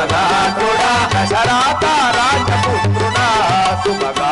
శుభనాథుడా దశరాత రాజపుత్రుడా శుభగా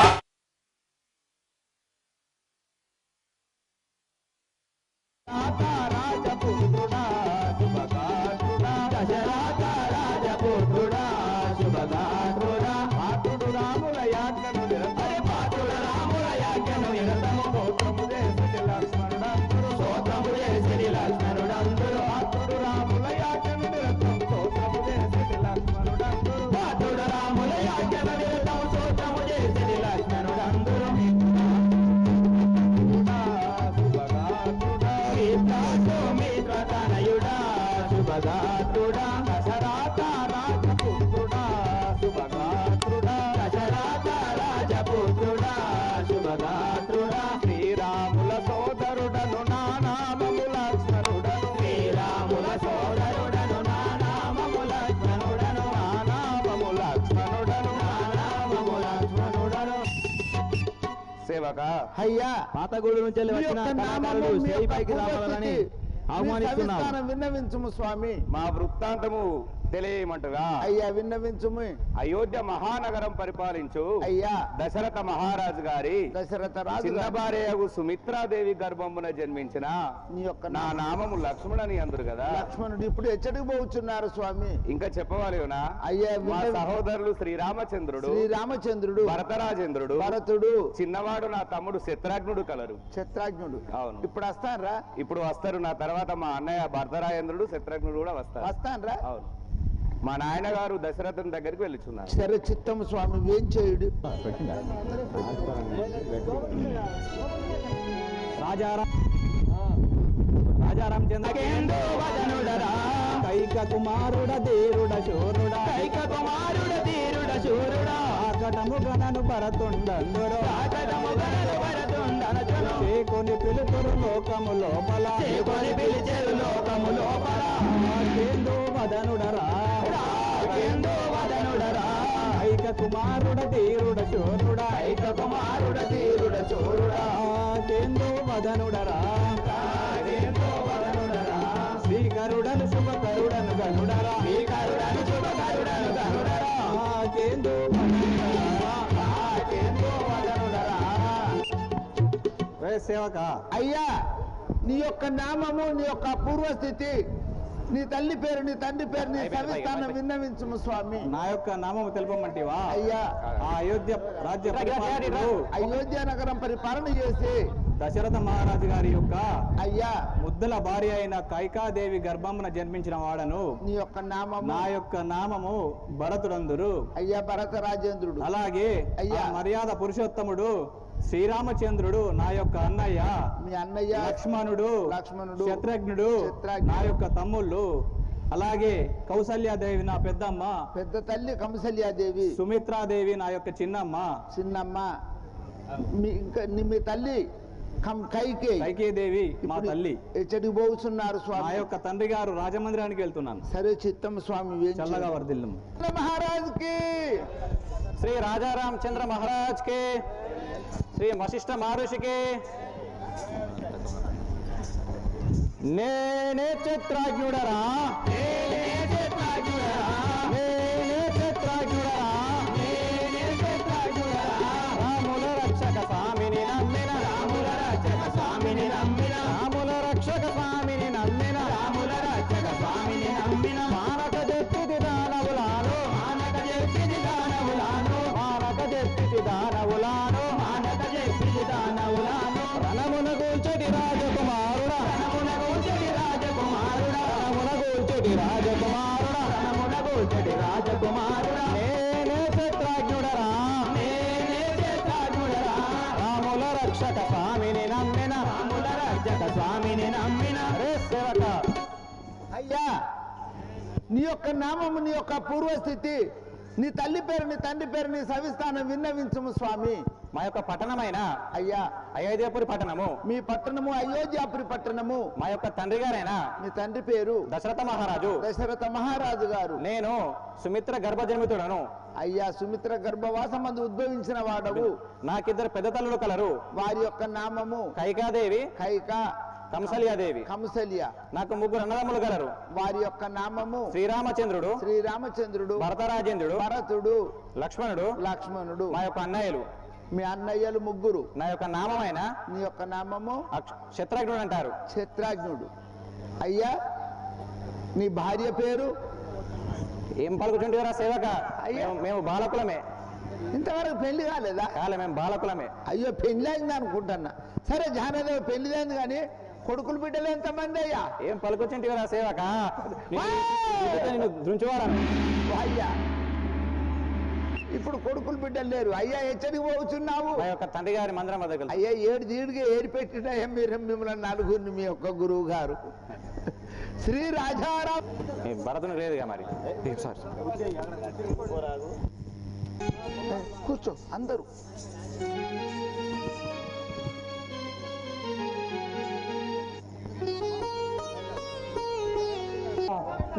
శుభగాత్రుడా దశరాత అయ్యా పాతగూడు నుంచి వచ్చిన యొక్క పైకి రావాలని ఆహ్వానిస్తున్నాం. విన్నవించుము స్వామి. మా వృత్తాంతము తెలియమంటగా అయ్యా విన్నవించుము. అయోధ్య మహానగరం పరిపాలించు. అయ్యా. దశరథ మహారాజు గారి దశరథ రాజు భార్యకు సుమిత్రాదేవి గర్భమున జన్మించిన నీ యొక్క నా నామము లక్ష్మణని అందరు కదా. లక్ష్మణుడు ఇప్పుడు ఎచ్చడికి పోతున్నారు స్వామి. ఇంకా చెప్పవాలినా అయ్యా మా సహోదరులు శ్రీరామచంద్రుడు శ్రీరామచంద్రుడు భరతరాజేంద్రుడు భరతుడు. చిన్నవాడు నా తమ్ముడు శత్రాఘ్నుడు కలరు. చిత్రాజ్ఞుడు అవును. ఇప్పుడు వస్తానరా? ఇప్పుడు వస్తారు. నా తర్వాత మా అన్నయ్య భరతరాజేంద్రుడు శత్రుఘ్నుడు కూడా వస్తారు. వస్తానరా? అవును. మా నాయన గారు దశరథుని దగ్గరికి వెళ్ళుచున్నారు. సరే చిత్తము స్వామి ఏం చేయుడు? రాజారాం రాజారాం చంద్ర వదనుడరా? కైక కుమారుడ ధీరుడ శూరుడ. కైక కుమారుడ ధీరుడ శూరుడా. ఆకటము గణను ఆకటము గణను. చేకొని పిలుతురు లోకము లోపల. చేకొని పిలిచెరు లోకము లోపల. వదనుడరా? కైక కుమారుడ శూరుడ కైక కుమారుడ కేందు వదనుడరా? గనుడరా? గనుడరా? సేవక అయ్యా నీ యొక్క నామము నీ యొక్క పూర్వస్థితి నీ తల్లి పేరు నీ తండ్రి పేరు నీ సవిస్తానం విన్నవించుము స్వామి. నా యొక్క నామము తెలుపమంటివా? అయ్యా. ఆ అయోధ్య రాజ్య పరిపాలకుడు అయోధ్య నగరం పరిపాలన చేసి. దశరథ మహారాజు గారి యొక్క అయ్యా. ముద్దుల భార్య అయిన కైకాదేవి గర్భమున జన్మించిన వాడను నీ యొక్క నామము. నా యొక్క నామము భరతుడందురు. అయ్యా భరత రాజేంద్రుడు. అలాగే అయ్యా. మర్యాద పురుషోత్తముడు శ్రీరామచంద్రుడు నా యొక్క అన్నయ్య మీ అన్నయ్య లక్ష్మణుడు లక్ష్మణుడు, శత్రుఘ్నుడు నా యొక్క తమ్ముళ్ళు అలాగే కౌసల్యాదేవి నా పెద్దమ్మ పెద్ద తల్లి కంసల్యాదేవి. సుమిత్రాదేవి నా యొక్క చిన్నమ్మ. చిన్నమ్మ. మీ ఇంకా నీ- మీ తల్లి కం కైకే. కైకేదేవి మా తల్లి. పోతున్నారు నా స్వామి యొక్క తండ్రి గారు రాజమందిరానికి వెళ్తున్నాను. సరే చిత్తం స్వామి చల్లగా చేయాలి? వర్ధిల్లు మహారాజుకి శ్రీ రాజారామచంద్ర మహారాజ్ కే శ్రీ వశిష్ఠ మహర్షికి. నేనే చిత్రాజ్ఞుడరా? నేనే నమ్మిన. రే సేవక అయ్యా నీ యొక్క నామము నీ యొక్క పూర్వస్థితి నీ తల్లి పేరు నీ తండ్రి పేరు నీ సవిస్తానం విన్నవించుము స్వామి. మా యొక్క పట్టణమైన? అయ్యా అయోధ్యపురి పట్టణము. మీ పట్టణము అయోధ్యాపురి పట్టణము. మా యొక్క తండ్రి గారైన? మీ తండ్రి పేరు? దశరథ మహారాజు. దశరథ మహారాజు గారు. నేను సుమిత్ర గర్భజన్మితుడను. అయ్యా సుమిత్ర గర్భవాసమందు ఉద్భవించిన వాడవు. నాకిద్దరు పెద్ద తల్లులు కలరు. వారి యొక్క నామము కైకాదేవి. కైక. కంసలియాదేవి కంసల్య నాకు ముగ్గురు అన్నదమ్ములు గలరు. వారి యొక్క నామము శ్రీరామచంద్రుడు శ్రీరామచంద్రుడు భరతరాజేంద్రుడు భరతుడు లక్ష్మణుడు లక్ష్మణుడు. మా యొక్క అన్నయ్యలు. మీ అన్నయ్యలు ముగ్గురు. నా యొక్క నామమైన నీ యొక్క నామము శత్రుఘ్నుడు అంటారు. క్షత్రాజ్ఞుడు. అయ్యా నీ భార్య పేరు? ఏం పలుకుతుంటారా సేవక? అయ్యా. మేము- బాలకులమే. ఇంతవరకు పెళ్ళి కాలేదా? కాలే మేము బాలకులమే. అయ్యో పెళ్ళైంది అనుకుంటున్నా సరే జానదేవి పెళ్ళిదైంది కానీ కొడుకులు బిడ్డలు ఎంతమంది అయ్యా? ఏం పలుకొచ్చింటివరా సేవక? నిన్ను దృంచువారను అయ్యా! ఇప్పుడు కొడుకులు బిడ్డలు లేరు. అయ్యా ఎచ్చడికి పోతున్నావు? మా యొక్క తండ్రి గారి మందిరం వద్దకు అయ్యా ఏడు దీడిగా ఏడి పెట్టినయ్యా మీరు? మిమ్మల్ని నలుగురిని మీ యొక్క గురువు గారు శ్రీ రాజారాం. భరతుని లేదుగా మరి? సార్. కూర్చో అందరూ.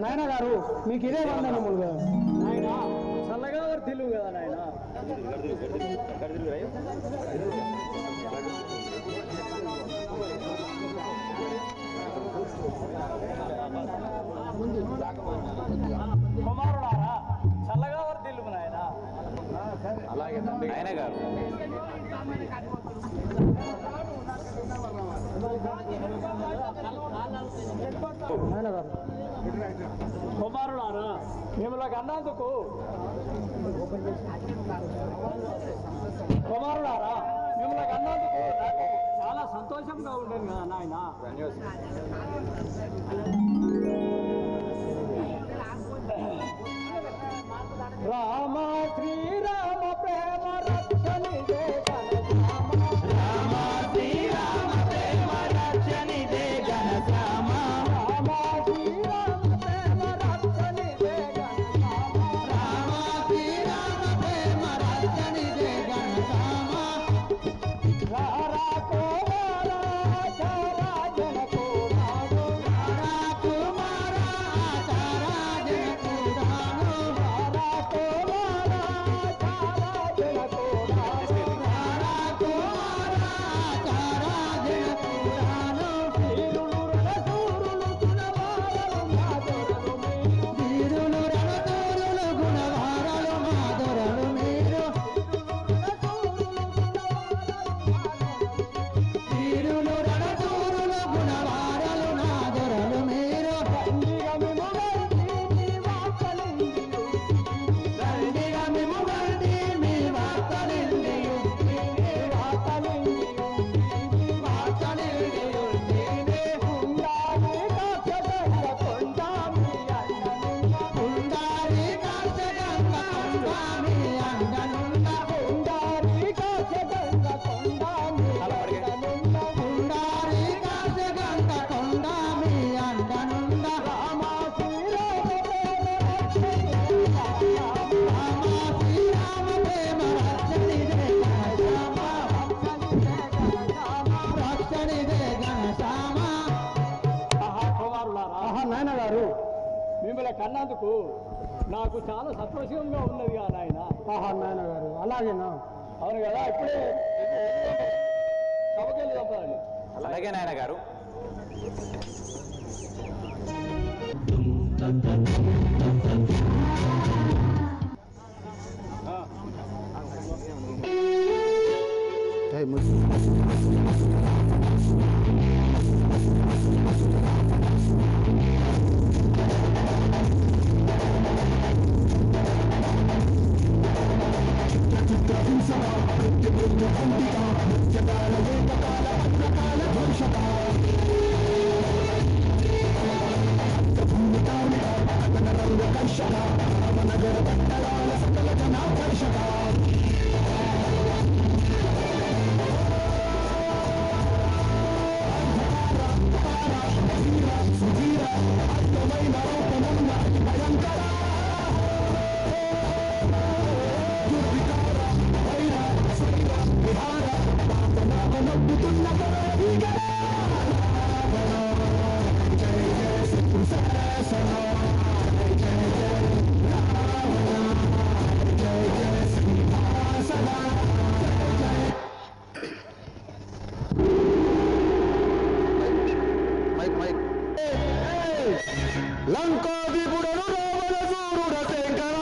నాయన గారు మీకు ఇదే వందనములుగా నాయన చల్లగా తెలుగు కదా నాయన అన్నందుకు. కుమారుడారా మిమ్మల్ని అన్నందుకు చాలా సంతోషంగా ఉండేది కదా నాయన. రామ శ్రీరామ మిమ్మల్ని కన్నందుకు నాకు చాలా సంతోషంగా ఉన్నది నాయన. ఆహా నాయన గారు అలాగేనా? అవును కదా ఇప్పుడే సభకెళ్ళి అలాగే నాయన గారు లంకాధిపుడను రావణ సూరుడ శంకర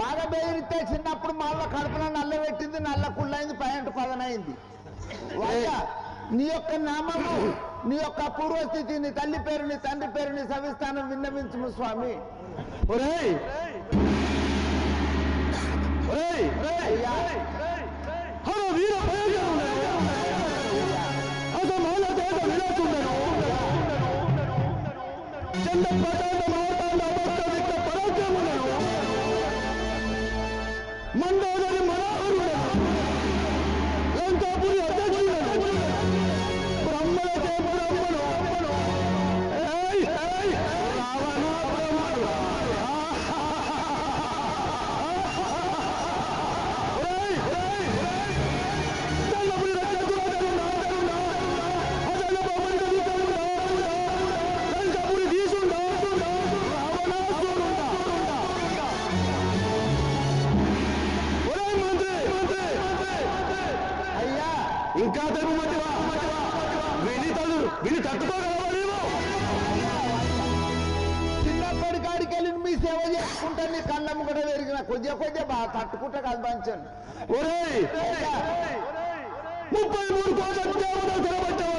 బాగా బెదిరితే చిన్నప్పుడు మా వాళ్ళ కడుపున నల్ల పెట్టింది నల్ల కుళ్ళైంది ప్యాంటు పదనైంది నీ యొక్క నామము నీ యొక్క పూర్వస్థితి నీ తల్లి పేరుని తండ్రి పేరుని సవిస్తానం సవిస్థానం స్వామి. చంద్ర ప్రసాద్ కొద్దిగా కొద్దిగా బాగా తట్టుకుంటా కాదు ఒరేయ్! ముప్పై మూడు కోట్ల తినబట్టేవాడు